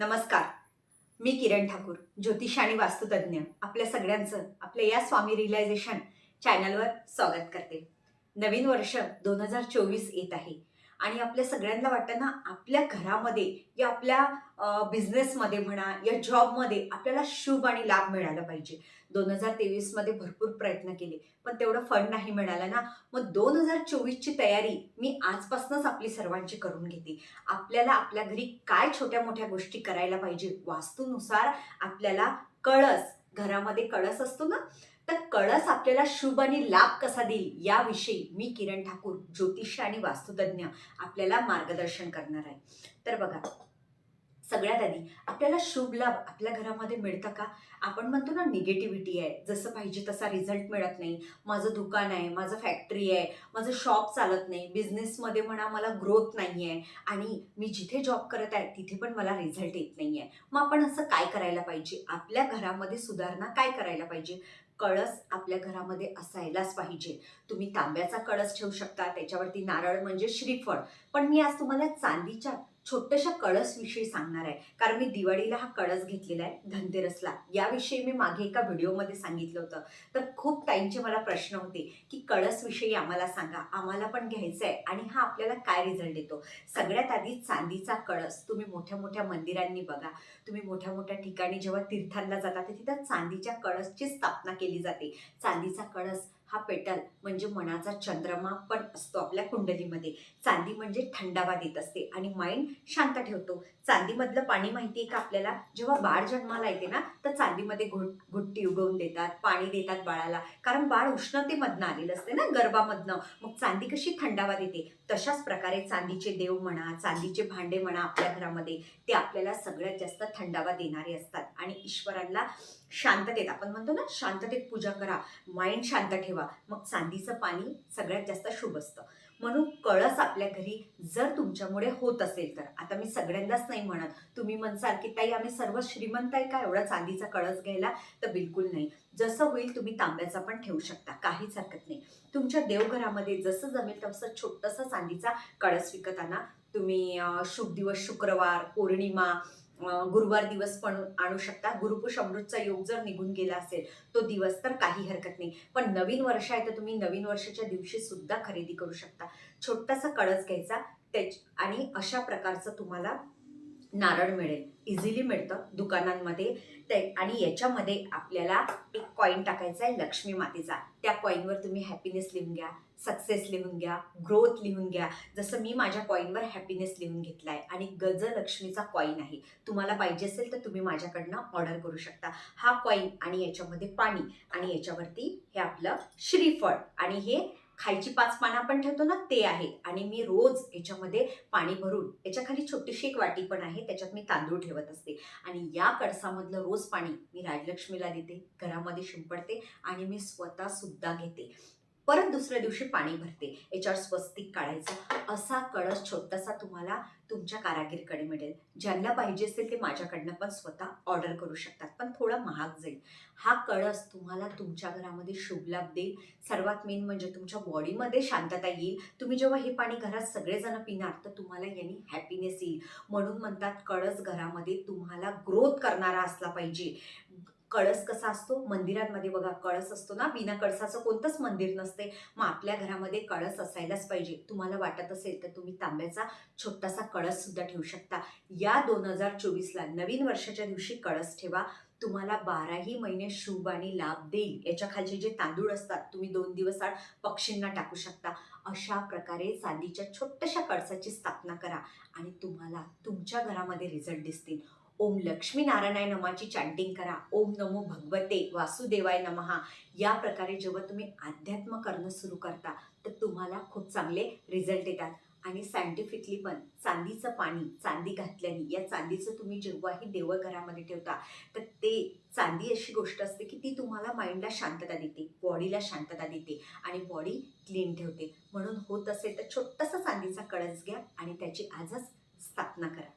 नमस्कार. मी किरण ठाकूर ज्योतिष आणि वास्तुतज्ञ. आपल्या सगळ्यांचं आपल्या या स्वामी रिलायझेशन चॅनलवर स्वागत करते. नवीन वर्ष दोन हजार चोवीस येत आहे. आणि आपल्या सगळ्यांना वाटतं ना आपल्या घरामध्ये या आपल्या बिझनेसमध्ये म्हणा या जॉबमध्ये आपल्याला शुभ आणि लाभ मिळाला पाहिजे. दोन हजार तेवीसमध्ये भरपूर प्रयत्न केले पण तेवढं फंड नाही मिळालं ना. मग दोन हजार चोवीसची तयारी मी आजपासूनच आपली सर्वांची करून घेते. आपल्याला आपल्या घरी काय छोट्या मोठ्या गोष्टी करायला पाहिजे वास्तूनुसार आपल्याला कळस घरामध्ये कळस असतो ना कळस आपल्याला शुभ आणि लाभ कसा देईल याविषयी मी किरण ठाकूर ज्योतिष आणि वास्तुतज्ञ आपल्याला मार्गदर्शन करणार आहे. तर बघा सगळ्यात आधी. आपल्याला शुभ लाभ आपल्या घरामध्ये मिळतं का? आपण म्हणतो ना निगेटिव्हिटी आहे. जसं पाहिजे तसा रिझल्ट मिळत नाही. माझं दुकान आहे माझं फॅक्टरी आहे माझं शॉप चालत नाही. बिझनेसमध्ये म्हणा मला ग्रोथ नाही आहे. आणि मी जिथे जॉब करत आहे तिथे पण मला रिझल्ट येत नाही आहे. मग आपण असं काय करायला पाहिजे? आपल्या घरामध्ये सुधारणा काय करायला पाहिजे? कळस आपल्या घरामध्ये असायलाच पाहिजे. तुम्ही तांब्याचा कळस ठेवू शकता. त्याच्यावरती नारळ म्हणजे श्रीफळ. पण मी आज तुम्हाला चांदीच्या छोट्याशा कळसविषयी सांगणार आहे. कारण मी दिवाळीला हा कळस घेतलेला आहे धनतेरसला. याविषयी मी मागे एका व्हिडिओमध्ये सांगितलं होतं. तर खूप टाईमचे मला प्रश्न होते की कळसविषयी आम्हाला सांगा. आम्हाला पण घ्यायचं आहे आणि हा आपल्याला काय रिझल्ट देतो? सगळ्यात आधी चांदीचा कळस तुम्ही मोठ्या मोठ्या मंदिरांनी बघा. तुम्ही मोठ्या मोठ्या ठिकाणी जेव्हा तीर्थांना जाता तिथं चांदीच्या कळसची स्थापना केली जाते. चांदीचा कळस हा पेटल म्हणजे मनाचा चंद्रमा पण असतो आपल्या कुंडलीमध्ये. चांदी म्हणजे थंडावा देत असते आणि माइंड शांत ठेवतो. चांदीमधलं पाणी माहिती आहे का आपल्याला? जेव्हा बाळ जन्माला येते ना तर चांदीमध्ये घुट घुट्टी उगवून देतात पाणी देतात बाळाला. कारण बाळ उष्णतेमधनं आलेलं असते ना गर्भामधनं. मग चांदी कशी थंडावा देते? तशाच प्रकारे चांदीचे देव म्हणा चांदीचे भांडे म्हणा आपल्या घरामध्ये ते आपल्याला सगळ्यात जास्त थंडावा देणारे असतात. आणि ईश्वरांना शांततेत. आपण म्हणतो ना शांततेत पूजा करा. माइंड शांत ठेवा. मग चांदीचं पाणी सगळ्यात जास्त शुभ असतं. म्हणून कळस आपल्या घरी जर तुमच्यामुळे होत असेल तर. आता मी सगळ्यांनाच नाही म्हणत. तुम्ही म्हणसाल की ताई आम्ही सर्व श्रीमंत आहे का? एवढा चांदीचा कळस घ्यायला? तर बिलकुल नाही. जसं होईल तुम्ही तांब्याचा पण ठेवू शकता. काहीच हरकत नाही. तुमच्या देवघरामध्ये जसं जमेल तसं छोटंसं चांदीचा कळस विकत आणा तुम्ही शुभ दिवस शुक्रवार पौर्णिमा गुरुवार दिवस पण आणू शकता. गुरुपुष अमृतचा योग जर निघून गेला असेल तो दिवस तर काही हरकत नाही. पण नवीन वर्ष आहे तर तुम्ही नवीन वर्षाच्या दिवशी सुद्धा खरेदी करू शकता. छोटासा कळस घ्यायचा त्याच आणि अशा प्रकारचं तुम्हाला नारळ मिळेल. इझिली मिळतं दुकानांमध्ये. ते आणि याच्यामध्ये आपल्याला एक कॉईन टाकायचा आहे लक्ष्मी मातेचा. त्या कॉईनवर तुम्ही हॅपीनेस लिहून घ्या सक्सेस लिहून घ्या ग्रोथ लिहून घ्या. जसं मी माझ्या कॉईनवर हॅपीनेस लिहून घेतला आहे आणि गजलक्ष्मीचा कॉईन आहे. तुम्हाला पाहिजे असेल तर तुम्ही माझ्याकडनं ऑर्डर करू शकता. हा कॉईन आणि याच्यामध्ये पाणी आणि याच्यावरती हे आपलं श्रीफळ आणि हे खायची पाच पानं आपण ठेवतो ना ते आहे. आणि मी रोज याच्यामध्ये पाणी भरून याच्याखाली छोटीशी एक वाटी पण आहे त्याच्यात मी तांदूळ ठेवत असते. आणि या कळसामधलं रोज पाणी मी राजलक्ष्मीला देते घरामध्ये शिंपडते आणि मी स्वतःसुद्धा घेते. परत दुसऱ्या दिवशी पाणी भरते. याच्यावर स्वस्तिक काढायचं. असा कळस छोटासा तुम्हाला तुमच्या कारागीरकडे मिळेल. ज्यांना पाहिजे असेल ते माझ्याकडनं पण स्वतः ऑर्डर करू शकतात. पण थोडा महाग जाईल. हा कळस तुम्हाला तुमच्या घरामध्ये शुभ लाभ देईल. सर्वात मेन म्हणजे तुमच्या बॉडीमध्ये शांतता येईल. तुम्ही जेव्हा हे पाणी घरात सगळेजण पिणार तर तुम्हाला यांनी हॅपीनेस येईल. म्हणून म्हणतात कळस घरामध्ये तुम्हाला ग्रोथ करणारा असला पाहिजे. कळस कसा असतो? मंदिरांमध्ये बघा कळस असतो ना? बिना कळसाचं कोणतंच मंदिर नसते. मग आपल्या घरामध्ये कळस असायलाच पाहिजे. तुम्हाला वाटत असेल तर तुम्ही तांब्याचा छोटासा कळस सुद्धा ठेवू शकता. या दोन हजार चोवीसला नवीन वर्षाच्या दिवशी कळस ठेवा. तुम्हाला बाराही महिने शुभ आणि लाभ देईल. याच्या खालचे जे तांदूळ असतात तुम्ही दोन दिवस आड पक्षींना टाकू शकता. अशा प्रकारे चांदीच्या छोट्याशा कळसाची स्थापना करा आणि तुम्हाला तुमच्या घरामध्ये रिझल्ट दिसतील. ओम लक्ष्मीनारायणाय नमाची चॅन्टिंग करा. ओम नमो भगवते वासुदेवाय नमहा. या प्रकारे जेव्हा तुम्ही अध्यात्म करणं सुरू करता तर तुम्हाला खूप चांगले रिझल्ट येतात. आणि सायंटिफिकली पण चांदीचं पाणी चांदी घातल्याने या चांदीचं तुम्ही जेव्हाही देवघरामध्ये ठेवता तर ते चांदी अशी गोष्ट असते की ती तुम्हाला माइंडला शांतता देते बॉडीला शांतता देते आणि बॉडी क्लीन ठेवते. म्हणून होत असेल तर छोटासा चांदीचा कळस घ्या आणि त्याची आजच स्थापना करा.